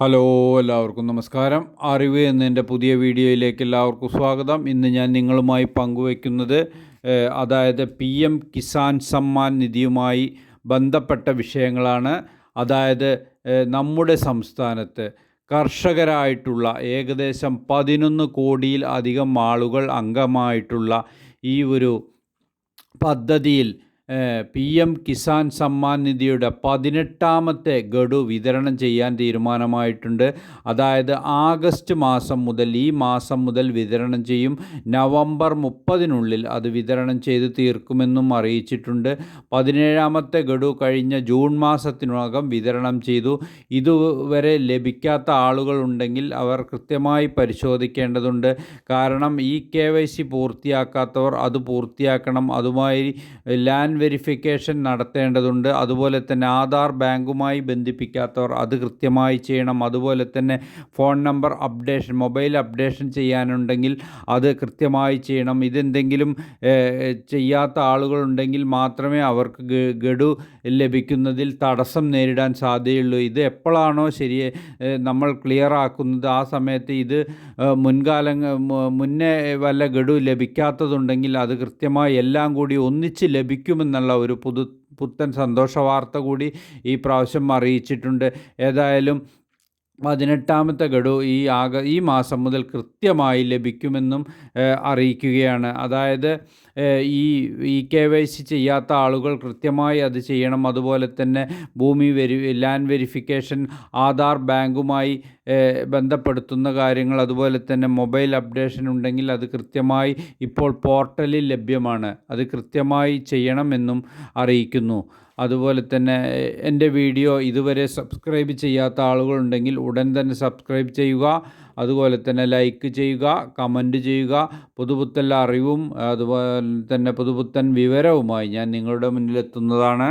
Hello എല്ലാവർക്കും നമസ്കാരം. അറിവ് എന്നതിന്റെ പുതിയ വീഡിയോയിലേക്ക് എല്ലാവർക്കും സ്വാഗതം. ഇന്ന് ഞാൻ നിങ്ങളുമായി പങ്കുവയ്ക്കുന്നത് അതായത് പി എം കിസാൻ സമ്മാൻ നിധിയുമായി ബന്ധപ്പെട്ട വിഷയങ്ങളാണ്. അതായത് നമ്മുടെ സംസ്ഥാനത്ത് കർഷകരായിട്ടുള്ള ഏകദേശം പതിനൊന്ന് കോടിയിൽ അധികം ആളുകൾ അംഗമായിട്ടുള്ള ഈ ഒരു പദ്ധതിയിൽ പി എം കിസാൻ സമ്മാൻ നിധിയുടെ പതിനെട്ടാമത്തെ ഗഡു വിതരണം ചെയ്യാൻ തീരുമാനമായിട്ടുണ്ട്. അതായത് ആഗസ്റ്റ് മാസം മുതൽ ഈ മാസം മുതൽ വിതരണം ചെയ്യും. നവംബർ മുപ്പതിനുള്ളിൽ അത് വിതരണം ചെയ്ത് തീർക്കുമെന്നും അറിയിച്ചിട്ടുണ്ട്. പതിനേഴാമത്തെ ഗഡു കഴിഞ്ഞ ജൂൺ മാസത്തിനകം വിതരണം ചെയ്തു. ഇതുവരെ ലഭിക്കാത്ത ആളുകളുണ്ടെങ്കിൽ അവർ കൃത്യമായി പരിശോധിക്കേണ്ടതുണ്ട്. കാരണം ഈ കെ വൈ സി പൂർത്തിയാക്കാത്തവർ അത് പൂർത്തിയാക്കണം. അതുമായി ലാൻഡ് വെരിഫിക്കേഷൻ നടത്തേണ്ടതുണ്ട്. അതുപോലെ തന്നെ ആധാർ ബാങ്കുമായി ബന്ധിപ്പിക്കാത്തവർ അത് കൃത്യമായി ചെയ്യണം. അതുപോലെ തന്നെ phone number updation mobile updation ചെയ്യാനുണ്ടെങ്കിൽ അത് കൃത്യമായി ചെയ്യണം. ഇതെന്തെങ്കിലും ചെയ്യാത്ത ആളുകളുണ്ടെങ്കിൽ മാത്രമേ അവർക്ക് ഗഡു ലഭിക്കുന്നതിൽ തടസ്സം നേരിടാൻ സാധ്യതയുള്ളൂ. ഇത് എപ്പോഴാണോ ശരി നമ്മൾ ക്ലിയർ ആക്കുന്നത് ആ സമയത്ത് ഇത് മുൻകാല മുന്നേ വല്ല ഗഡു ലഭിക്കാത്തതുണ്ടെങ്കിൽ അത് കൃത്യമായി എല്ലാം കൂടി ഒന്നിച്ച് ലഭിക്കുമെന്നുള്ള ഒരു പുതു പുത്തൻ സന്തോഷ വാർത്ത കൂടി ഈ പ്രാവശ്യം അറിയിച്ചിട്ടുണ്ട്. ഏതായാലും പതിനെട്ടാമത്തെ ഗഡു ഈ ആഗ ഈ മാസം മുതൽ കൃത്യമായി ലഭിക്കുമെന്നും അറിയിക്കുകയാണ്. അതായത് ഈ ഇ കെ വൈ സി ചെയ്യാത്ത ആളുകൾ കൃത്യമായി അത് ചെയ്യണം. അതുപോലെ തന്നെ ഭൂമി വെരി ലാൻഡ് വെരിഫിക്കേഷൻ ആധാർ ബാങ്കുമായി ബന്ധപ്പെടുത്തുന്ന കാര്യങ്ങൾ അതുപോലെ തന്നെ മൊബൈൽ അപ്ഡേഷൻ ഉണ്ടെങ്കിൽ അത് കൃത്യമായി ഇപ്പോൾ പോർട്ടലിൽ ലഭ്യമാണ്. അത് കൃത്യമായി ചെയ്യണമെന്നും അറിയിക്കുന്നു. അതുപോലെ തന്നെ എന്റെ വീഡിയോ ഇതുവരെ സബ്സ്ക്രൈബ് ചെയ്യാത്ത ആളുകളുണ്ടെങ്കിൽ ഉടൻ തന്നെ സബ്സ്ക്രൈബ് ചെയ്യുക. അതുപോലെ തന്നെ ലൈക്ക് ചെയ്യുക കമന്റ് ചെയ്യുക. പുതുപുത്തൻ അറിവും അതുപോലെ തന്നെ പുതുപുത്തൻ വിവരവുമായി ഞാൻ നിങ്ങളുടെ മുന്നിലെത്തുന്നതാണ്.